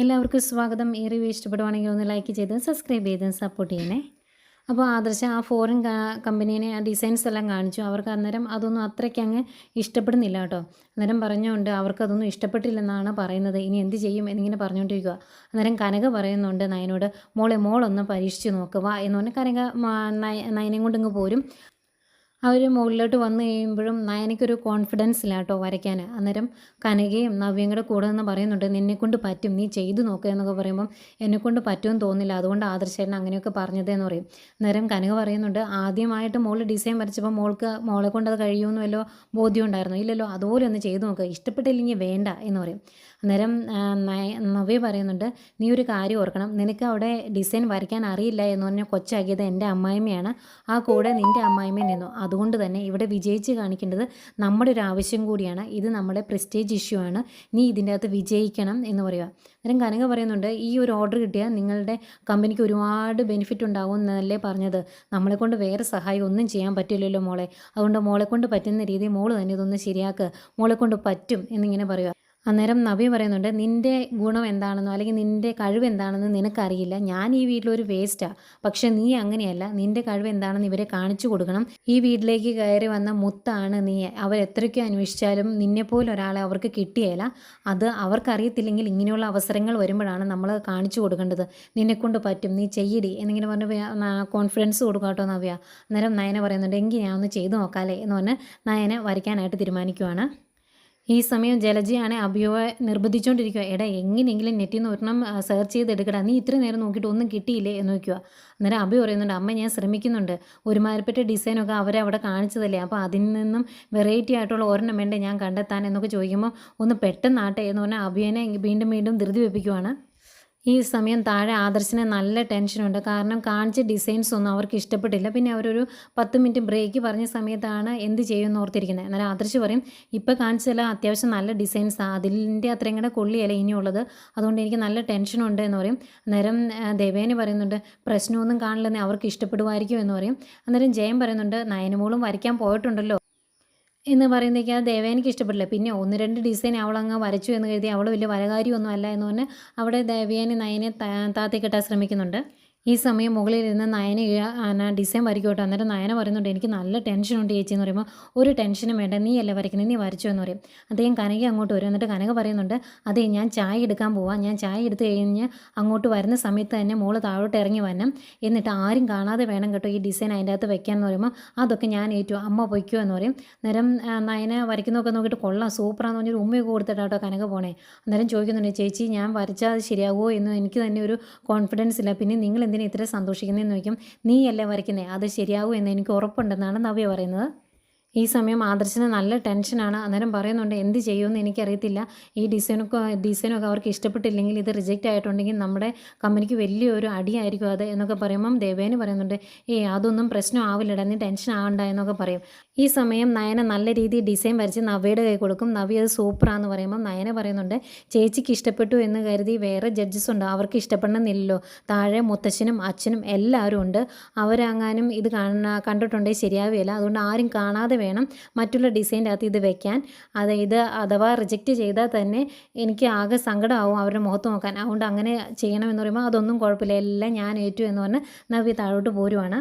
എല്ലാവർക്കും സ്വാഗതം. ഈ റിവ്യൂ ഇഷ്ടപ്പെടുവാണെങ്കിൽ ഒന്ന് ലൈക്ക് ചെയ്ത് സബ്സ്ക്രൈബ് ചെയ്ത് സപ്പോർട്ട് ചെയ്യണേ. അപ്പോൾ ആദർശ ആ ഫോറിൻ കമ്പനീനെ ആ ഡിസൈൻസ് എല്ലാം കാണിച്ചു. അവർക്ക് അന്നേരം അതൊന്നും അത്രയ്ക്ക് അങ്ങ് ഇഷ്ടപ്പെടുന്നില്ല കേട്ടോ. അന്നേരം പറഞ്ഞുകൊണ്ട് അവർക്കതൊന്നും ഇഷ്ടപ്പെട്ടില്ലെന്നാണ് പറയുന്നത്. ഇനി എന്ത് ചെയ്യും എന്നിങ്ങനെ പറഞ്ഞുകൊണ്ടിരിക്കുക അന്നേരം കനക പറയുന്നുണ്ട് നയനോട് മോളെ മോളൊന്ന് പരീക്ഷിച്ച് നോക്കുക എന്ന് പറഞ്ഞ് കനക നയനെ നയ- നയനയും കൊണ്ട് ഇങ്ങ് പോരും. അവർ മുകളിലോട്ട് വന്നു കഴിയുമ്പോഴും നയനയ്ക്കൊരു കോൺഫിഡൻസ് ഇല്ല കേട്ടോ വരയ്ക്കാൻ. അന്നേരം കനകയും നവ്യയും കൂടെ കൂടെ നിന്ന് പറയുന്നുണ്ട് നിന്നെക്കൊണ്ട് പറ്റും നീ ചെയ്തു നോക്കുക എന്നൊക്കെ പറയുമ്പം എന്നെക്കൊണ്ട് പറ്റുമെന്ന് തോന്നില്ല. അതുകൊണ്ട് ആദർശേട്ടൻ അങ്ങനെയൊക്കെ പറഞ്ഞതെന്ന് പറയും. അന്നേരം കനക പറയുന്നുണ്ട് ആദ്യമായിട്ട് മോൾ ഡിസൈൻ വരച്ചപ്പോൾ മോൾക്ക് മോളെ കൊണ്ട് അത് കഴിയുമെന്ന് വല്ലോ ബോധ്യം ഉണ്ടായിരുന്നു. ഇല്ലല്ലോ അതുപോലെ ഒന്ന് ചെയ്തു നോക്കുക ഇഷ്ടപ്പെട്ടില്ലെങ്കിൽ വേണ്ട എന്ന് പറയും. അന്നേരം നവ്യ പറയുന്നുണ്ട് നീ ഒരു കാര്യം ഓർക്കണം. നിനക്ക് അവിടെ ഡിസൈൻ വരയ്ക്കാൻ അറിയില്ല എന്ന് പറഞ്ഞ കൊച്ചാക്കിയത് എന്റെ അമ്മായിമ്മയാണ്. ആ കൂടെ നിന്റെ അമ്മായിമ്മ നിന്നു. അതുകൊണ്ട് തന്നെ ഇവിടെ വിജയിച്ച് കാണിക്കേണ്ടത് നമ്മുടെ ഒരു ആവശ്യം കൂടിയാണ്. ഇത് നമ്മുടെ പ്രസ്റ്റേജ് ഇഷ്യൂ ആണ്. നീ ഇതിന്റെ അകത്ത് വിജയിക്കണം എന്ന് പറയുക. അന്നേരം കനക പറയുന്നുണ്ട് ഈ ഒരു ഓർഡർ കിട്ടിയാൽ നിങ്ങളുടെ കമ്പനിക്ക് ഒരുപാട് ബെനിഫിറ്റ് ഉണ്ടാവും എന്നല്ലേ പറഞ്ഞത്. നമ്മളെ കൊണ്ട് വേറെ സഹായം ഒന്നും ചെയ്യാൻ പറ്റില്ലല്ലോ മോളെ. അതുകൊണ്ട് മോളെ കൊണ്ട് പറ്റുന്ന രീതിയിൽ മോൾ തന്നെ ഇതൊന്ന് ശരിയാക്കുക മോളെ കൊണ്ട് പറ്റും എന്നിങ്ങനെ പറയുക. അന്നേരം നവ്യ പറയുന്നുണ്ട് നിന്റെ ഗുണം എന്താണെന്നോ അല്ലെങ്കിൽ നിന്റെ കഴിവ് എന്താണെന്ന് നിനക്കറിയില്ല. ഞാൻ ഈ വീട്ടിലൊരു വേസ്റ്റാണ് പക്ഷെ നീ അങ്ങനെയല്ല. നിന്റെ കഴിവ് എന്താണെന്ന് ഇവരെ കാണിച്ചു കൊടുക്കണം. ഈ വീട്ടിലേക്ക് കയറി വന്ന മുത്താണ് നീ. അവർ എത്രയ്ക്ക് അന്വേഷിച്ചാലും നിന്നെപ്പോലെ ഒരാളെ അവർക്ക് കിട്ടിയേല. അത് അവർക്കറിയത്തില്ലെങ്കിൽ ഇങ്ങനെയുള്ള അവസരങ്ങൾ വരുമ്പോഴാണ് നമ്മൾ കാണിച്ചു കൊടുക്കേണ്ടത്. നിന്നെക്കൊണ്ട് പറ്റും. നീ ചെയ്യടി. എന്നിങ്ങനെ പറഞ്ഞ് കോൺഫിഡൻസ് കൊടുക്കുക കേട്ടോ നവ്യ. അന്നേരം നയന പറയുന്നുണ്ട് എങ്കിൽ ഞാൻ ഒന്ന് ചെയ്തു നോക്കാമല്ലേ എന്ന് പറഞ്ഞ് നയന വരയ്ക്കാനായിട്ട് തീരുമാനിക്കുവാണ്. ഈ സമയം ജലജയാണ് അഭിയോയെ നിർബന്ധിച്ചുകൊണ്ടിരിക്കുക എടാ എങ്ങനെയെങ്കിലും നെറ്റിൽ നിന്ന് ഒരെണ്ണം സെർച്ച് ചെയ്തെടുക്കടാ. നീ ഇത്ര നേരം നോക്കിയിട്ട് ഒന്നും കിട്ടിയില്ലേ? എന്ന് നോക്കുക അന്നേരം അഭി പറയുന്നുണ്ട് അമ്മ ഞാൻ ശ്രമിക്കുന്നുണ്ട്. ഒരുമാതിരിപ്പെട്ട ഡിസൈനൊക്കെ അവരെ അവിടെ കാണിച്ചതല്ലേ. അപ്പോൾ അതിൽ നിന്നും വെറൈറ്റി ആയിട്ടുള്ള ഒരെണ്ണം വേണ്ടേ ഞാൻ കണ്ടെത്താൻ? എന്നൊക്കെ ചോദിക്കുമ്പോൾ ഒന്ന് പെട്ടെന്നാട്ടെ എന്ന് പറഞ്ഞാൽ അഭിയനെ വീണ്ടും വീണ്ടും ധൃതി വെപ്പിക്കുവാണ്. ഈ സമയം താഴെ ആദർശിന് നല്ല ടെൻഷനുണ്ട്. കാരണം കാണിച്ച ഡിസൈൻസ് ഒന്നും അവർക്ക് ഇഷ്ടപ്പെട്ടില്ല. പിന്നെ അവരൊരു പത്ത് മിനിറ്റ് ബ്രേക്ക് പറഞ്ഞ സമയത്താണ് എന്ത് ചെയ്യുമെന്ന് ഓർത്തിരിക്കുന്നത്. എന്നാൽ ആദർശ് പറയും ഇപ്പോൾ കാണിച്ചാൽ അത്യാവശ്യം നല്ല ഡിസൈൻസ് അതിന്റെ അത്രയും കൂടെ കൊള്ളിയല്ല ഇനിയുള്ളത്? അതുകൊണ്ട് എനിക്ക് നല്ല ടെൻഷനുണ്ട് എന്ന് പറയും. അന്നേരം ദേവേനി പറയുന്നുണ്ട് പ്രശ്നമൊന്നും കാണില്ലെന്ന് അവർക്ക് ഇഷ്ടപ്പെടുമായിരിക്കും എന്ന് പറയും. അന്നേരം ജയം പറയുന്നുണ്ട് നയനമോളും വരയ്ക്കാൻ പോയിട്ടുണ്ടല്ലോ. എന്ന് പറയുന്നതൊക്കെ ആ ദേവേനയ്ക്ക് ഇഷ്ടപ്പെട്ടില്ല പിന്നെ ഒന്ന് രണ്ട് ഡിസൈൻ അവളങ്ങ് വരച്ചു എന്ന് കരുതി അവൾ വലിയ വരകാരിയൊന്നും അല്ല എന്ന് പറഞ്ഞ് അവിടെ ദേവേനെ നയനെ താത്തി കെട്ടാൻ ശ്രമിക്കുന്നുണ്ട്. ഈ സമയം മുകളിലിരുന്ന് നയന ആന ഡിസൈൻ വരയ്ക്കോട്ടെ. അന്നേരം നയന പറയുന്നുണ്ട് എനിക്ക് നല്ല ടെൻഷനുണ്ട് ചേച്ചി എന്ന് പറയുമ്പോൾ ഒരു ടെൻഷനും വേണ്ട നീ അല്ലേ വരയ്ക്കുന്നത് നീ വരച്ചു എന്ന് പറയും. അദ്ദേഹം കനക അങ്ങോട്ട് വരും. എന്നിട്ട് കനക പറയുന്നുണ്ട് അതേ ഞാൻ ചായ എടുക്കാൻ പോവാം. ഞാൻ ചായ എടുത്ത് കഴിഞ്ഞ് അങ്ങോട്ട് വരുന്ന സമയത്ത് തന്നെ മോൾ താഴോട്ട് ഇറങ്ങി വരണം. എന്നിട്ട് ആരും കാണാതെ വേണം കേട്ടോ ഈ ഡിസൈൻ അതിന്റെ അകത്ത് വെക്കാമെന്ന് പറയുമ്പോൾ അതൊക്കെ ഞാൻ ഏറ്റു അമ്മ പൊയ്ക്കോ എന്ന് പറയും. നേരം നയന വരയ്ക്കുന്നതൊക്കെ നോക്കിയിട്ട് കൊള്ളാം സൂപ്പറാന്ന് പറഞ്ഞൊരു ഉമ്മയൊക്കെ കൊടുത്തിട്ടാട്ടോ കനക പോണേ അന്നേരം ചോദിക്കുന്നുണ്ട് ചേച്ചി ഞാൻ വരച്ചാൽ ശരിയാകുമോ എന്ന് എനിക്ക് തന്നെ ഒരു കോൺഫിഡൻസ് ഇല്ല. പിന്നെ നിങ്ങൾ എന്തിനാ ഇത്ര സന്തോഷിക്കുന്നതെന്ന് ചോദിക്കും? നീ എല്ലാം വരയ്ക്കുന്നത് അത് ശരിയാവും എന്ന് എനിക്ക് ഉറപ്പുണ്ടെന്നാണ് നവ്യ പറയുന്നത്. ഈ സമയം ആദർശിന് നല്ല ടെൻഷനാണ്. അന്നേരം പറയുന്നുണ്ട് എന്ത് ചെയ്യുമെന്ന് എനിക്കറിയത്തില്ല. ഈ ഡിസൈനൊക്കെ ഡിസൈനൊക്കെ അവർക്ക് ഇഷ്ടപ്പെട്ടില്ലെങ്കിൽ ഇത് റിജക്റ്റ് ആയിട്ടുണ്ടെങ്കിൽ നമ്മുടെ കമ്പനിക്ക് വലിയൊരു അടിയായിരിക്കും അത് എന്നൊക്കെ പറയുമ്പം ദേവേന് പറയുന്നുണ്ട് ഏ അതൊന്നും പ്രശ്നം ആവില്ലടാ നീ ടെൻഷൻ ആവണ്ട എന്നൊക്കെ പറയും. ഈ സമയം നയന നല്ല രീതിയിൽ ഡിസൈൻ വരച്ച് നവ്യയുടെ കൈ കൊടുക്കും. നവ്യ അത് സൂപ്പറാന്ന് പറയുമ്പം നയന പറയുന്നുണ്ട് ചേച്ചിക്ക് ഇഷ്ടപ്പെട്ടു എന്ന് കരുതി വേറെ ജഡ്ജസ് ഉണ്ട്. അവർക്ക് ഇഷ്ടപ്പെടണമെന്നില്ലല്ലോ. താഴെ മുത്തശ്ശനും അച്ഛനും എല്ലാവരും ഉണ്ട്. അവരങ്ങാനും ഇത് കാണ കണ്ടിട്ടുണ്ടെങ്കിൽ ശരിയാവില്ല അതുകൊണ്ട് ആരും കാണാതെ വേണം. മറ്റുള്ള ഡിസൈന്റെ അകത്ത് ഇത് വെക്കാൻ. അത് ഇത് അഥവാ റിജക്റ്റ് ചെയ്താൽ തന്നെ എനിക്ക് ആകെ സങ്കടമാവും അവരുടെ മുഖത്ത് നോക്കാൻ. അതുകൊണ്ട് അങ്ങനെ ചെയ്യണമെന്ന് പറയുമ്പോൾ അതൊന്നും കുഴപ്പമില്ല. എല്ലാം ഞാൻ ഏറ്റു എന്ന് പറഞ്ഞ് നവ്യ താഴോട്ട് പോരുവാണ്.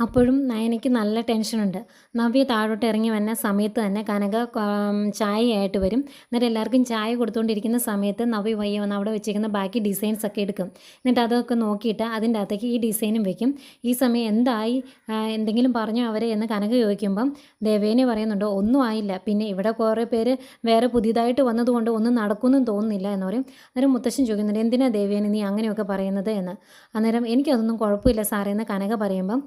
അപ്പോഴും നയനയ്ക്ക് നല്ല ടെൻഷനുണ്ട്. നവ്യ താഴോട്ട് ഇറങ്ങി വന്ന സമയത്ത് തന്നെ കനക ചായയായിട്ട് വരും. എന്നിട്ട് എല്ലാവർക്കും ചായ കൊടുത്തുകൊണ്ടിരിക്കുന്ന സമയത്ത് നവ്യ വയ്യ വന്ന് അവിടെ വെച്ചിരിക്കുന്ന ബാക്കി ഡിസൈൻസ് ഒക്കെ എടുക്കും. എന്നിട്ട് അതൊക്കെ നോക്കിയിട്ട് അതിന്റെ അകത്തേക്ക് ഈ ഡിസൈനും വെക്കും. ഈ സമയം എന്തായി? എന്തെങ്കിലും പറഞ്ഞു അവരെ എന്ന് കനക ചോദിക്കുമ്പം ദേവേനെ പറയുന്നുണ്ടോ ഒന്നും ആയില്ല. പിന്നെ ഇവിടെ കുറേ പേര് വേറെ പുതിയതായിട്ട് വന്നതുകൊണ്ട് ഒന്നും നടക്കുമെന്നും തോന്നുന്നില്ല എന്ന് പറയും. അന്നേരം മുത്തശ്ശൻ ചോദിക്കുന്നുണ്ട് എന്തിനാണ് ദേവേനെ നീ അങ്ങനെയൊക്കെ പറയുന്നത്? എന്ന്. അന്നേരം എനിക്കതൊന്നും കുഴപ്പമില്ല സാറേ എന്ന് കനക പറയുമ്പം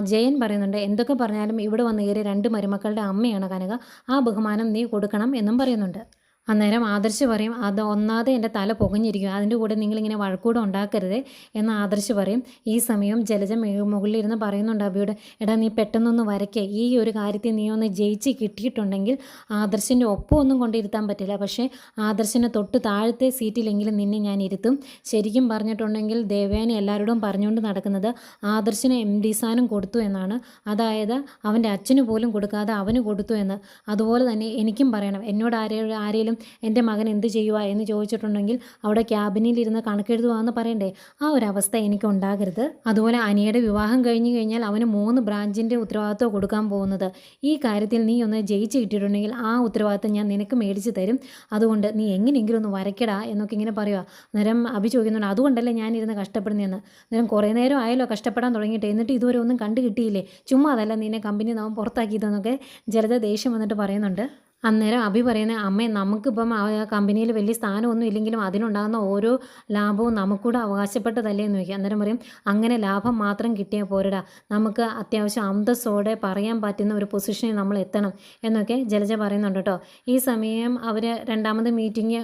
ജയൻ പറയുന്നുണ്ട് എന്തൊക്കെ പറഞ്ഞാലും ഇവിടെ വന്ന് കയറിയ രണ്ട് മരുമക്കളുടെ അമ്മയാണ് കനക. ആ ബഹുമാനം നീ കൊടുക്കണം എന്നും പറയുന്നുണ്ട്. അന്നേരം ആദർശ് പറയും അത് ഒന്നാതെ എന്റെ തല പുകഞ്ഞിരിക്കും അതിന്റെ കൂടെ നിങ്ങളിങ്ങനെ വഴക്കൂടെ ഉണ്ടാക്കരുത് എന്ന് ആദർശ് പറയും. ഈ സമയം ജലജ മുകളിലിരുന്ന് പറയുന്നുണ്ട് അബിയോട് എടാ നീ പെട്ടെന്നൊന്ന് വരയ്ക്കേ. ഈ ഒരു കാര്യത്തിൽ നീ ഒന്ന് ജയിച്ച് കിട്ടിയിട്ടുണ്ടെങ്കിൽ ആദർശിന്റെ ഒപ്പം ഒന്നും കൊണ്ടിരുത്താൻ പറ്റില്ല. പക്ഷേ ആദർശിനെ തൊട്ട് താഴത്തെ സീറ്റിലെങ്കിലും നിന്നെ ഞാൻ ഇരുത്തും. ശരിക്കും പറഞ്ഞിട്ടുണ്ടെങ്കിൽ ദേവേനെ എല്ലാവരോടും പറഞ്ഞുകൊണ്ട് നടക്കുന്നത് ആദർശിന് എം ഡി സ്ഥാനം കൊടുത്തു എന്നാണ്. അതായത് അവന്റെ അച്ഛന് പോലും കൊടുക്കാതെ അവന് കൊടുത്തു എന്ന്. അതുപോലെ തന്നെ എനിക്കും പറയണം. എന്നോട് ആരെയും ആരെങ്കിലും എന്തെങ്കിലും എന്റെ മകൻ എന്ത് ചെയ്യുക എന്ന് ചോദിച്ചിട്ടുണ്ടെങ്കിൽ അവിടെ ക്യാബിനിലിരുന്ന് കണക്കെഴുതുവാന്ന് പറയണ്ടേ. ആ ഒരു അവസ്ഥ എനിക്ക് ഉണ്ടാകരുത്. അതുപോലെ അനിയുടെ വിവാഹം കഴിഞ്ഞു കഴിഞ്ഞാൽ അവന് മൂന്ന് ബ്രാഞ്ചിന്റെ ഉത്തരവാദിത്വം കൊടുക്കാൻ പോകുന്നത്. ഈ കാര്യത്തിൽ നീ ഒന്ന് ജയിച്ച് കിട്ടിയിട്ടുണ്ടെങ്കിൽ ആ ഉത്തരവാദിത്വം ഞാൻ നിനക്ക് മേടിച്ച് തരും. അതുകൊണ്ട് നീ എങ്ങനെയെങ്കിലും ഒന്ന് വരയ്ക്കടാ എന്നൊക്കെ ഇങ്ങനെ പറയുക നേരം അഭി ചോദിക്കുന്നുണ്ട് അതുകൊണ്ടല്ലേ ഞാനിരുന്ന് കഷ്ടപ്പെടുന്നതെന്ന്? നേരം കുറേ നേരം ആയല്ലോ കഷ്ടപ്പെടാൻ തുടങ്ങിയിട്ട്. എന്നിട്ട് ഇതുവരെ ഒന്നും കണ്ടു കിട്ടിയില്ലേ ചുമ്മാ അതല്ല നിന്നെ കമ്പനി നാം പുറത്താക്കിയതെന്നൊക്കെ ജലത ദേഷ്യം വന്നിട്ട് പറയുന്നുണ്ട്. അന്നേരം അഭി പറയുന്നത് അമ്മേ നമുക്കിപ്പം ആ കമ്പനിയിൽ വലിയ സ്ഥാനമൊന്നും ഇല്ലെങ്കിലും അതിനുണ്ടാകുന്ന ഓരോ ലാഭവും നമുക്കൂടെ അവകാശപ്പെട്ടതല്ലേ? എന്ന് ചോദിക്കുക അന്നേരം പറയും അങ്ങനെ ലാഭം മാത്രം കിട്ടിയാൽ പോരടാ. നമുക്ക് അത്യാവശ്യം അന്തസ്സോടെ പറയാൻ പറ്റുന്ന ഒരു പൊസിഷനിൽ നമ്മൾ എത്തണം. എന്നൊക്കെ ജലജ പറയുന്നുണ്ട് കേട്ടോ. ഈ സമയം അവർ രണ്ടാമത് മീറ്റിംഗ്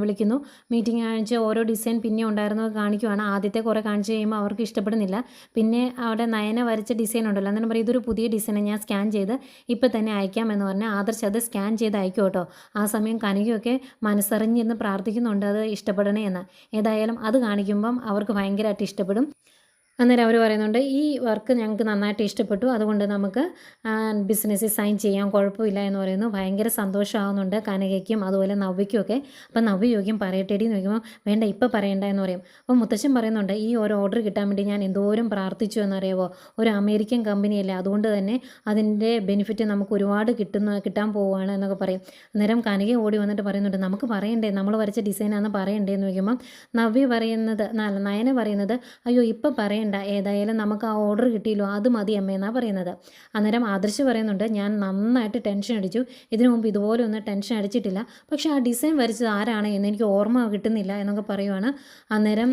വിളിക്കുന്നു. മീറ്റിംഗ് കാണിച്ച് ഓരോ ഡിസൈൻ പിന്നെ ഉണ്ടായിരുന്നത് കാണിക്കുവാണ്. ആദ്യത്തെ കുറേ കാണിച്ച് കഴിയുമ്പോൾ അവർക്ക് ഇഷ്ടപ്പെടുന്നില്ല. പിന്നെ അവിടെ നയന വരച്ച ഡിസൈൻ ഉണ്ടല്ലോ. അന്നേരം പറയും ഇതൊരു പുതിയ ഡിസൈൻ ഞാൻ സ്കാൻ ചെയ്ത് ഇപ്പം തന്നെ അയക്കാം എന്ന് പറഞ്ഞാൽ ആദർശ് അത് സ്കാൻ ചെയ്ത് അയക്കും കേട്ടോ. ആ സമയം കനികയൊക്കെ മനസ്സറിഞ്ഞിരുന്ന് പ്രാർത്ഥിക്കുന്നുണ്ട് അത് ഇഷ്ടപ്പെടണേ എന്ന് ഏതായാലും അത് കാണിക്കുമ്പം അവർക്ക് ഭയങ്കരമായിട്ട് ഇഷ്ടപ്പെടും. അന്നേരം അവർ പറയുന്നുണ്ട് ഈ വർക്ക് ഞങ്ങൾക്ക് നന്നായിട്ട് ഇഷ്ടപ്പെട്ടു. അതുകൊണ്ട് നമുക്ക് ബിസിനസ്സിൽ സൈൻ ചെയ്യാൻ കുഴപ്പമില്ല എന്ന് പറയുന്നു. ഭയങ്കര സന്തോഷമാകുന്നുണ്ട് കനകയ്ക്കും അതുപോലെ നവ്യയ്ക്കും ഒക്കെ. അപ്പം നവ്യ ചോദിക്കും പറയട്ടേടി എന്ന് ചോദിക്കുമ്പോൾ വേണ്ട ഇപ്പം പറയണ്ട എന്ന് പറയും. അപ്പം മുത്തശ്ശൻ പറയുന്നുണ്ട് ഈ ഒരു ഓർഡർ കിട്ടാൻ വേണ്ടി ഞാൻ എന്തോരം പ്രാർത്ഥിച്ചു എന്നറിയാവോ? ഒരു അമേരിക്കൻ കമ്പനിയല്ലേ അതുകൊണ്ട് തന്നെ അതിന്റെ ബെനിഫിറ്റ് നമുക്ക് ഒരുപാട് കിട്ടുന്ന കിട്ടാൻ പോവുകയാണ് എന്നൊക്കെ പറയും. അന്നേരം കനക ഓടി വന്നിട്ട് പറയുന്നുണ്ട് നമുക്ക് പറയണ്ടേ? നമ്മൾ വരച്ച ഡിസൈനാണെന്ന് പറയണ്ടേ? എന്ന് ചോദിക്കുമ്പോൾ നവ്യ പറയുന്നത് നയന പറയുന്നത് അയ്യോ ഇപ്പം പറയണ്ട. ഏതായാലും നമുക്ക് ആ ഓർഡർ കിട്ടിയല്ലോ. അത് മതി അമ്മയെന്നാണ് പറയുന്നത്. അന്നേരം ആദർശ് പറയുന്നുണ്ട് ഞാൻ നന്നായിട്ട് ടെൻഷൻ അടിച്ചു. ഇതിനു മുമ്പ് ഇതുപോലെ ഒന്നും ടെൻഷൻ അടിച്ചിട്ടില്ല. പക്ഷേ ആ ഡിസൈൻ വരച്ചത് ആരാണ് എന്ന് എനിക്ക് ഓർമ്മ കിട്ടുന്നില്ല എന്നൊക്കെ പറയുവാണ്. അന്നേരം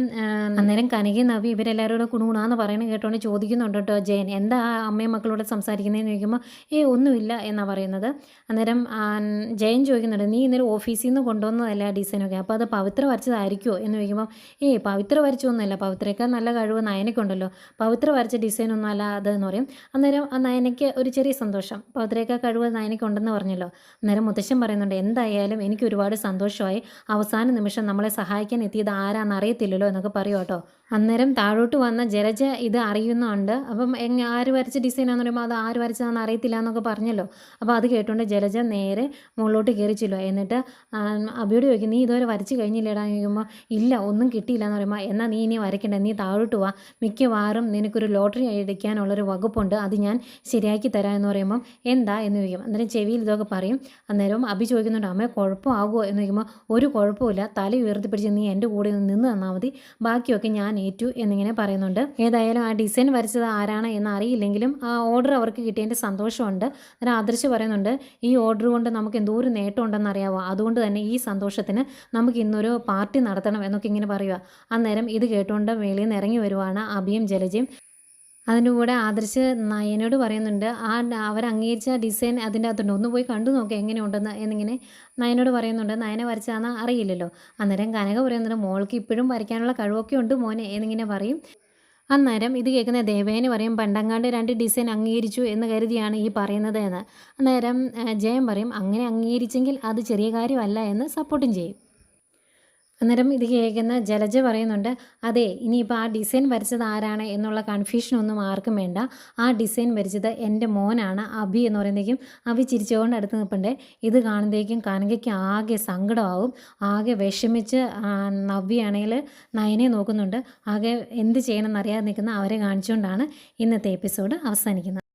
അന്നേരം കനകയും നവി ഇവരെല്ലാവരും കൂടെ കുണുകുണാന്ന് പറയണ കേട്ടോണ്ട് ചോദിക്കുന്നുണ്ട് കേട്ടോ ജയൻ എന്താ അമ്മയും മക്കളോട് സംസാരിക്കുന്നതെന്ന് ചോദിക്കുമ്പോൾ ഏ ഒന്നുമില്ല എന്നാണ് പറയുന്നത്. അന്നേരം ജയൻ ചോദിക്കുന്നുണ്ട് നീ ഇന്നലെ ഓഫീസിൽ നിന്ന് കൊണ്ടുവന്നതല്ല ഡിസൈനൊക്കെ അപ്പോൾ അത് പവിത്ര വരച്ചതായിരിക്കുമോ എന്ന് ചോദിക്കുമ്പോൾ ഏ പവിത്ര വരച്ചൊന്നുമല്ല. പവിത്രയൊക്കെ നല്ല കഴിവ് നയനക്കുണ്ടല്ലോ പവിത്ര വരച്ച ഡിസൈനൊന്നും അല്ല അതെന്ന് പറയും. അന്നേരം ആ നയനയ്ക്ക് ഒരു ചെറിയ സന്തോഷം. പവിത്രയൊക്കെ കഴിവ് നയനയ്ക്ക് ഉണ്ടെന്ന് പറഞ്ഞല്ലോ. അന്നേരം മുത്തശ്ശൻ പറയുന്നുണ്ട് എന്തായാലും എനിക്ക് ഒരുപാട് സന്തോഷമായി. അവസാന നിമിഷം നമ്മളെ സഹായിക്കാൻ എത്തിയത് ആരാണെന്ന് അറിയത്തില്ലല്ലോ എന്നൊക്കെ പറയൂ കേട്ടോ. അന്നേരം താഴോട്ട് വന്ന ജലജ ഇത് അറിയുന്നുണ്ട്. അപ്പം എങ്ങ ആര് വരച്ച ഡിസൈനാന്ന് പറയുമ്പോൾ അത് ആര് വരച്ചതാണെന്ന് അറിയത്തില്ല എന്നൊക്കെ പറഞ്ഞല്ലോ. അപ്പോൾ അത് കേട്ടുകൊണ്ട് ജലജ നേരെ മുകളിലോട്ട് കയറി ചെല്ലുക എന്നിട്ട് അബിയോട് ചോദിക്കും നീ ഇതുവരെ വരച്ച് കഴിഞ്ഞില്ലേടാ? ചോദിക്കുമ്പോൾ ഇല്ല ഒന്നും കിട്ടിയില്ല എന്ന് പറയുമ്പോൾ എന്നാൽ നീ ഇനി വരയ്ക്കണ്ട നീ താഴോട്ട് വാ. മിക്കവാറും നിനക്കൊരു ലോട്ടറി അടിക്കാനുള്ളൊരു വകുപ്പുണ്ട്. അത് ഞാൻ ശരിയാക്കി തരാം എന്ന് പറയുമ്പം എന്താ? എന്ന് ചോദിക്കും. അന്നേരം ചെവിയിൽ ഇതൊക്കെ പറയും. അന്നേരം അബി ചോദിക്കുന്നുണ്ട് അമ്മ കുഴപ്പമാകുമോ എന്ന് ചോദിക്കുമ്പോൾ ഒരു കുഴപ്പമില്ല തല ഉയർത്തിപ്പിടിച്ച് നീ എന്റെ കൂടെ നിന്ന് തന്നാൽ മതി. ബാക്കിയൊക്കെ ഞാൻ ഏറ്റു എന്നിങ്ങനെ പറയുന്നുണ്ട്. ഏതായാലും ആ ഡിസൈൻ വരച്ചത് ആരാണ് എന്ന് അറിയില്ലെങ്കിലും ആ ഓർഡർ അവർക്ക് കിട്ടിയതിന്റെ സന്തോഷമുണ്ട്. അന്നേരം ആദർശ് പറയുന്നുണ്ട് ഈ ഓർഡർ കൊണ്ട് നമുക്ക് എന്തോ നേട്ടം ഉണ്ടെന്ന് അറിയാമോ അതുകൊണ്ട് തന്നെ ഈ സന്തോഷത്തിന് നമുക്ക് ഇന്നൊരു പാർട്ടി നടത്തണം എന്നൊക്കെ ഇങ്ങനെ പറയുക അന്നേരം ഇത് കേട്ടുകൊണ്ട് വെളിയിൽ നിന്ന് ഇറങ്ങി വരുവാണ് അഭിയും ജലജയും. അതിന്റെ കൂടെ ആദർശ് നയനോട് പറയുന്നുണ്ട് ആ അവർ അംഗീകരിച്ച ഡിസൈൻ അതിന്റെ അകത്തുണ്ട്. ഒന്ന് പോയി കണ്ടു നോക്കുക എങ്ങനെയുണ്ടെന്ന് എന്നിങ്ങനെ നയനോട് പറയുന്നുണ്ട് നയനെ വരച്ചാന്ന് അറിയില്ലല്ലോ. അന്നേരം കനക പറയുന്നുണ്ട് മോൾക്ക് ഇപ്പോഴും വരയ്ക്കാനുള്ള കഴിവൊക്കെ ഉണ്ട് മോനെ എന്നിങ്ങനെ പറയും. അന്നേരം ഇത് കേൾക്കുന്ന ദേവേനെ പറയും പണ്ടങ്ങാണ്ട് രണ്ട് ഡിസൈൻ അംഗീകരിച്ചു എന്ന് കരുതിയാണ് ഈ പറയുന്നത് എന്ന്. അന്നേരം ജയം പറയും അങ്ങനെ അംഗീകരിച്ചെങ്കിൽ അത് ചെറിയ കാര്യമല്ല എന്ന് സപ്പോർട്ടും ചെയ്യും. അന്നേരം ഇത് കേൾക്കുന്ന ജലജ പറയുന്നുണ്ട് അതെ ഇനിയിപ്പോൾ ആ ഡിസൈൻ വരച്ചത് ആരാണ് എന്നുള്ള കൺഫ്യൂഷനൊന്നും ആർക്കും വേണ്ട. ആ ഡിസൈൻ വരച്ചത് എന്റെ മോനാണ് അഭി എന്ന് പറയുന്നതേക്കും അഭി ചിരിച്ചുകൊണ്ട് അടുത്ത് നിൽപ്പുണ്ട്. ഇത് കാണുമ്പോഴേക്കും കനകയ്ക്ക് ആകെ സങ്കടമാവും. ആകെ വിഷമിച്ച് നവ്യാണെങ്കിൽ നയനെ നോക്കുന്നുണ്ട്. ആകെ എന്ത് ചെയ്യണമെന്ന് അറിയാതെ നിൽക്കുന്ന അവരെ കാണിച്ചുകൊണ്ടാണ് ഇന്നത്തെ എപ്പിസോഡ് അവസാനിക്കുന്നത്.